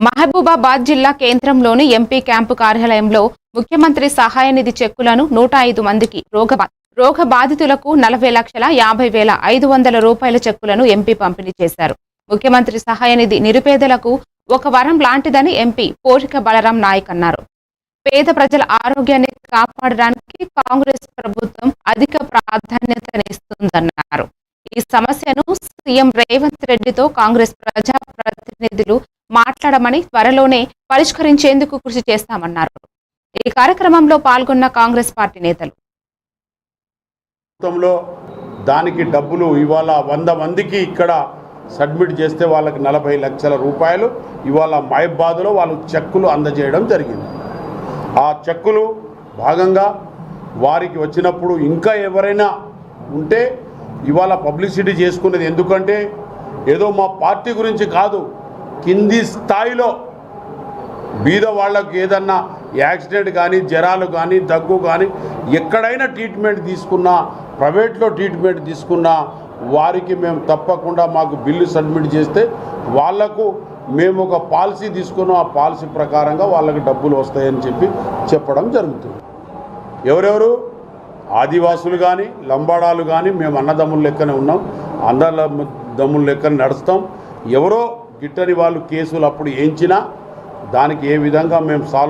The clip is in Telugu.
మహబూబాబాద్ జిల్లా కేంద్రంలోని ఎంపీ క్యాంపు కార్యాలయంలో ముఖ్యమంత్రి సహాయ నిధి చెక్కులను నూట ఐదు మందికి రోగ రోగ బాధితులకు నలభై లక్షల యాభై వేల ఐదు వందల రూపాయల చెక్కులను ఎంపీ పంపిణీ చేశారు. ముఖ్యమంత్రి సహాయ నిధి నిరుపేదలకు ఒక వరం లాంటిదని ఎంపీ పోషక బలరాం నాయక్ అన్నారు. పేద ప్రజల ఆరోగ్యాన్ని కాపాడడానికి కాంగ్రెస్ ప్రభుత్వం అధిక ప్రాధాన్యతనిస్తుందన్నారు. ఈ సమస్యను సీఎం రేవంత్ రెడ్డితో కాంగ్రెస్ ప్రజా ప్రతినిధులు మాట్లాడమని త్వరలోనే పరిష్కరించేందుకు కృషి చేస్తామన్నారు. ఈ కార్యక్రమంలో పాల్గొన్న కాంగ్రెస్ పార్టీ నేతలు. ప్రభుత్వంలో దానికి డబ్బులు ఇవాళ వంద మందికి ఇక్కడ సబ్మిట్ చేస్తే వాళ్ళకి నలభై లక్షల రూపాయలు. ఇవాళ మహబాద్లో వాళ్ళు చెక్కులు అందజేయడం జరిగింది. ఆ చెక్కులు భాగంగా వారికి వచ్చినప్పుడు ఇంకా ఎవరైనా ఉంటే ఇవాళ పబ్లిసిటీ చేసుకునేది ఎందుకంటే ఏదో మా పార్టీ గురించి కాదు కింది స్థాయిలో బీద వాళ్ళకు ఏదన్నా యాక్సిడెంట్ కానీ జ్వరాలు కానీ దగ్గు కానీ ఎక్కడైనా ట్రీట్మెంట్ తీసుకున్నా ప్రైవేట్లో ట్రీట్మెంట్ తీసుకున్నా వారికి మేము తప్పకుండా మాకు బిల్లు సబ్మిట్ చేస్తే వాళ్ళకు మేము ఒక పాలసీ తీసుకున్నాం ఆ పాలసీ ప్రకారంగా వాళ్ళకి డబ్బులు వస్తాయని చెప్పి చెప్పడం జరుగుతుంది. ఎవరెవరు? ఆదివాసులు కానీ లంబాడాలు కానీ మేము అన్నదమ్ముల లెక్కనే ఉన్నాం. అన్నదమ్ముల లెక్కన నడుస్తాం. ఎవరో గిట్టని వాళ్ళు కేసులు అప్పుడు ఏంచినా దానికి ఏ విధంగా మేము సాల్వ్